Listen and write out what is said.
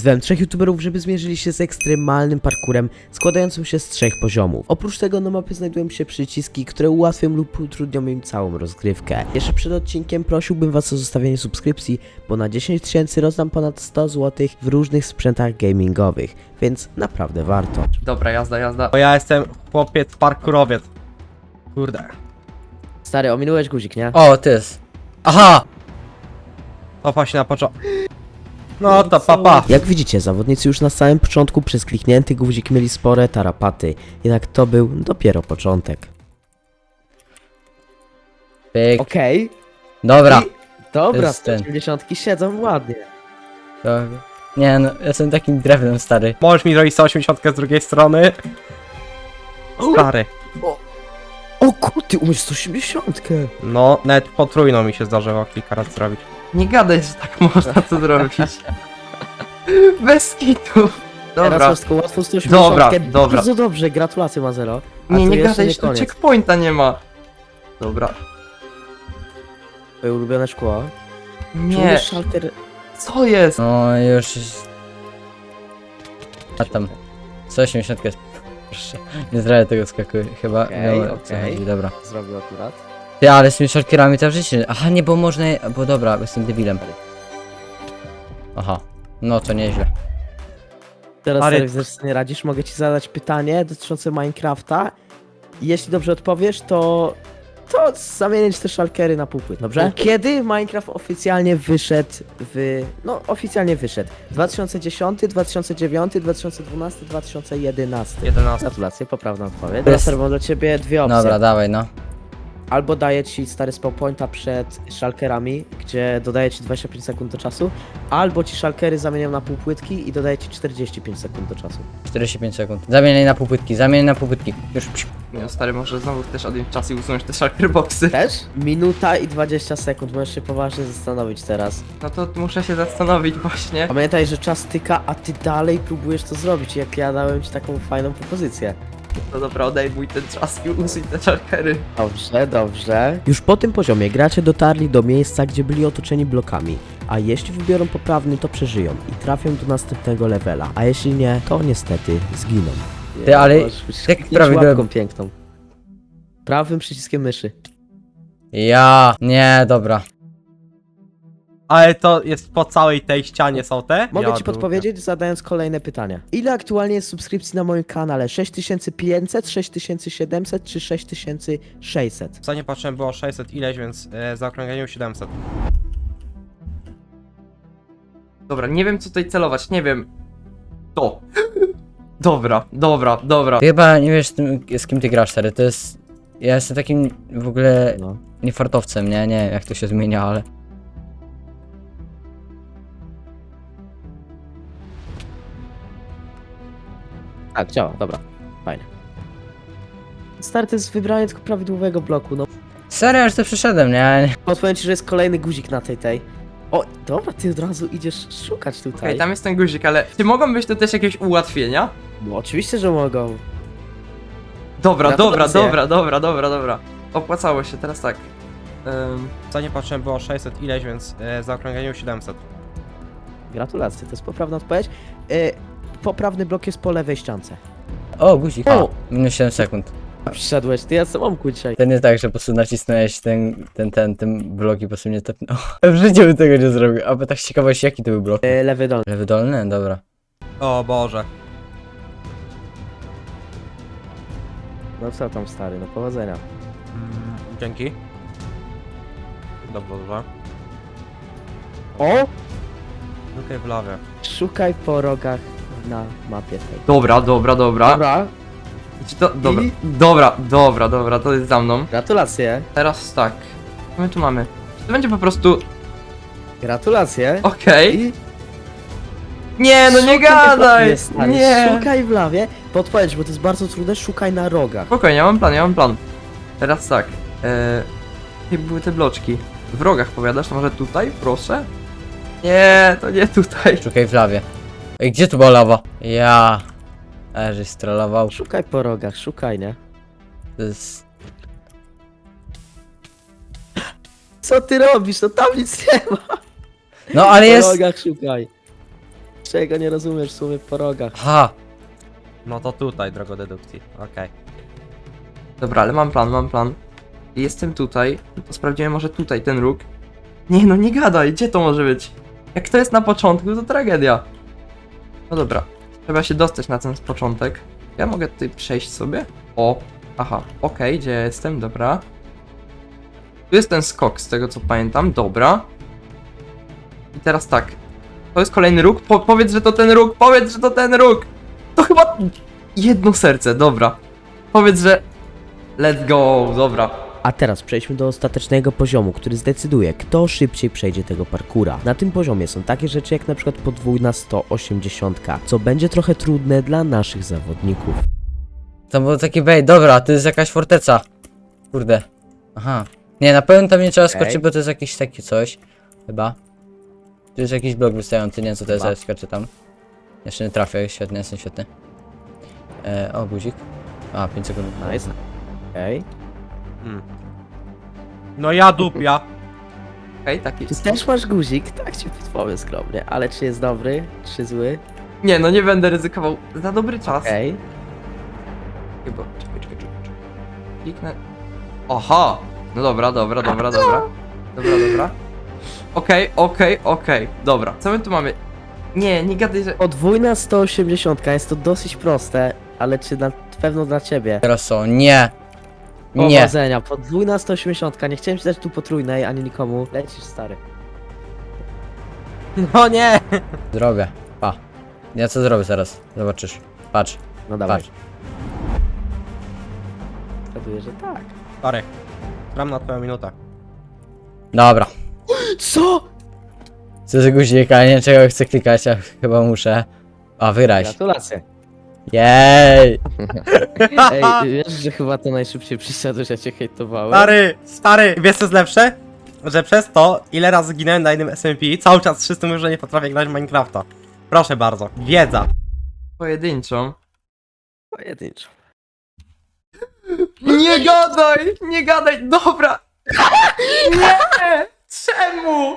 Wzywałem trzech youtuberów, żeby zmierzyli się z ekstremalnym parkurem składającym się z trzech poziomów. Oprócz tego na mapie znajdują się przyciski, które ułatwią lub utrudnią im całą rozgrywkę. Jeszcze przed odcinkiem prosiłbym was o zostawienie subskrypcji, bo na 10 tysięcy rozdam ponad 100 zł w różnych sprzętach gamingowych, więc naprawdę warto. Dobra, jazda, jazda. Bo ja jestem chłopiec parkurowiec. Kurde. Stary, ominąłeś guzik, nie? O, ty jest. Aha! Opa się na początku. No to papa. Jak widzicie, zawodnicy już na samym początku przez kliknięty guzik mieli spore tarapaty, jednak to był dopiero początek. Pyk. Okej, Dobra. dobra, Jest ten. 180 siedzą ładnie. To... Nie no, jestem takim drewnem stary. Możesz mi zrobić 180 z drugiej strony. Stary. O kurty, umiesz 180. No, nawet potrójną mi się zdarzyło kilka razy zrobić. Nie gadaj, że tak można to zrobić. Bez kitu. Teraz Dobra. masz tylko łatwo 180. Dobra, dobra. Bardzo dobrze, gratulacje Mazero. A Nie, nie jeszcze gadaj, nie że tu koniec. checkpointa nie ma. Dobra. Twoje ulubione szkło. Nie, Czujesz szalter... co jest? No już... A tam. 180 jest. Proszę. Nie zrobię tego skaku, chyba. Okej, chodzi, Dobra. Zrobił akurat. Ty, ale z tymi shortkierami to w życiu. Aha, nie, bo można. je- Bo dobra, bo jestem debilem. Aha. No to nieźle. Teraz Ale- Ale... serwis nie radzisz, mogę ci zadać pytanie dotyczące Minecrafta. I jeśli dobrze odpowiesz, to... To zamienić te szalkery na półpłyt, dobrze? Kiedy Minecraft oficjalnie wyszedł w... No, oficjalnie wyszedł. 2010, 2009, 2012, 2011. 11. Gratulacje, poprawna odpowiedź. Jest. Teraz mam dla ciebie dwie opcje. Dobra, dawaj, no. Albo daję ci stary spawn pointa przed szalkerami, gdzie dodaję ci 25 sekund do czasu, albo ci szalkery zamieniam na półpłytki i dodaję ci 45 sekund do czasu. 45 sekund. Zamieniaj na półpytki, zamieniaj na półpytki. Już. psiu. Nie, stary, może znowu też odjąć czas i usunąć te shulker boxy. Też? Minuta i 20 sekund, możesz się poważnie zastanowić teraz. No to muszę się zastanowić właśnie. Pamiętaj, że czas tyka, a ty dalej próbujesz to zrobić, jak ja dałem ci taką fajną propozycję. No dobra, odejmuj ten czas i usuń te shulkery. Dobrze, dobrze. Już po tym poziomie gracze dotarli do miejsca, gdzie byli otoczeni blokami. A jeśli wybiorą poprawny, to przeżyją i trafią do następnego levela. A jeśli nie, to niestety zginą. Ty, ale jak prawie do- łapką piękną. Prawym przyciskiem myszy. Ja. Nie, dobra. Ale to jest po całej tej ścianie są te? Mogę Ja ci dupę. podpowiedzieć, zadając kolejne pytania. Ile aktualnie jest subskrypcji na moim kanale? 6500, 6700 czy 6600? Co nie patrzyłem było 600 ileś, więc e, zaokrągleniu 700. Dobra, nie wiem co tutaj celować, nie wiem. To. Dobra, dobra, dobra. Chyba nie wiesz z, tym, z kim ty grasz, stary. To jest. Ja jestem takim w ogóle No. niefartowcem, nie? Nie wiem jak to się zmienia, ale. Tak, działa, dobra. Fajnie. Stary, to jest wybranie tylko prawidłowego bloku, no. Serio, już to przeszedłem, nie? Odpowiem ci, że jest kolejny guzik na tej tej. O, dobra, ty od razu idziesz szukać Okej, tutaj. tam jest ten guzik, ale czy mogą być to też jakieś ułatwienia? No oczywiście, że mogą. Dobra, dobra, dobra, dobra, dobra, dobra. Opłacało się, teraz tak. Ym, Co nie patrzyłem było 600 ileś, więc e, zaokrągleniu 700. Gratulacje, to jest poprawna odpowiedź. E, poprawny blok jest po lewej ściance. O, guzik. O! Minus 7 sekund. Przyszedłeś, ty ja samomku dzisiaj. To nie tak, że po prostu nacisnąłeś ten, ten, ten, ten blok i po prostu mnie tepnął. W życiu bym tego nie zrobił. A bo tak z ciekawości, jaki to był blok? E, lewy dolny. Lewy dolny? Dobra. O Boże. No co tam stary, no powodzenia. Mm, dzięki. Dobrze, dobrze. O! Okej, w lawie. Szukaj po rogach na mapie tej. dobra, dobra, dobra. Dobra, Czy to, dobra, I? dobra, dobra, dobra, to jest za mną. gratulacje. Teraz tak. Co my tu mamy? Czy to będzie po prostu. Gratulacje. Okej. I Nie, no nie szukaj w gadaj! lawie, stary, Nie! Szukaj w lawie. Podpowiedź, bo to jest bardzo trudne, szukaj na rogach. Spokojnie, ja mam plan, ja mam plan. Teraz tak. E, gdzie były te bloczki? W rogach powiadasz, to może tutaj, proszę? Nie, to nie tutaj. Szukaj w lawie. Ej, gdzie tu była lawa? Ja. A, żeś strollował. Szukaj po rogach, szukaj, nie? To jest... Co ty robisz? No tam nic nie ma. No ale Po jest... rogach szukaj. Czego nie rozumiesz w sumie po rogach? Aha! No to tutaj, drogo dedukcji. Okej. Dobra, ale mam plan, mam plan. Jestem tutaj, no to sprawdzimy może tutaj ten róg. Nie no, nie gadaj, gdzie to może być? Jak to jest na początku, to tragedia. No dobra, trzeba się dostać na ten początek. Ja mogę tutaj przejść sobie? O, aha, okej, gdzie ja jestem, dobra. Tu jest ten skok, z tego co pamiętam, dobra. I teraz tak, to jest kolejny róg, po powiedz, że to ten róg, powiedz, że to ten róg! To chyba jedno serce, dobra. Powiedz, że Let's go, dobra. A teraz przejdźmy do ostatecznego poziomu, który zdecyduje, kto szybciej przejdzie tego parkura. Na tym poziomie są takie rzeczy jak na przykład podwójna 180, co będzie trochę trudne dla naszych zawodników. To był taki bait, dobra, to jest jakaś forteca. Kurde. Aha. Nie, na pewno tam nie trzeba Okej. skoczyć, bo to jest jakiś taki coś. Chyba. Tu jest jakiś blok wystający, nie wiem co to jest, ale skoczę tam. Jeszcze nie trafię, świetny, jestem świetny. E, o, guzik. A, 5 sekund. Nice. Okej. Mm. No ja dupia. Okej, taki Ty też masz guzik, tak ci podpowiem skromnie, ale czy jest dobry, czy zły? Nie, no nie będę ryzykował. Za dobry czas. Okej. Chyba. Czekaj, czekaj, czekaj. czekaj. Kliknę. Aha! No dobra, dobra, dobra, dobra. Dobra, dobra. Okej, okej, okej. Dobra, co my tu mamy? Nie, nie gadaj, że... Podwójna 180 jest to dosyć proste, ale czy na pewno dla ciebie? Teraz są, nie. Nie. Powodzenia, podwójna 180, nie chciałem ci dać tu potrójnej, ani nikomu. Lecisz stary. No nie. Zrobię. Pa. Ja co zrobię zaraz? Zobaczysz. Patrz, No dawaj. patrz. Zgaduję, że tak. Stary. Gram na twoją minutę. Dobra. Co? Co za guzik, ale nie czego chcę klikać, a chyba muszę. A, wyraź. Gratulacje. Jej! Ej, wiesz, że chyba to najszybciej przyszedłeś, ja cię hejtowałem? Stary, stary, wiesz co jest lepsze? Że przez to, ile razy zginąłem na jednym SMP, cały czas wszyscy mówią, że nie potrafię grać w Minecrafta. Proszę bardzo, wiedza. Pojedynczą. Pojedynczo. Nie gadaj! Nie gadaj! Dobra! Nie! Czemu?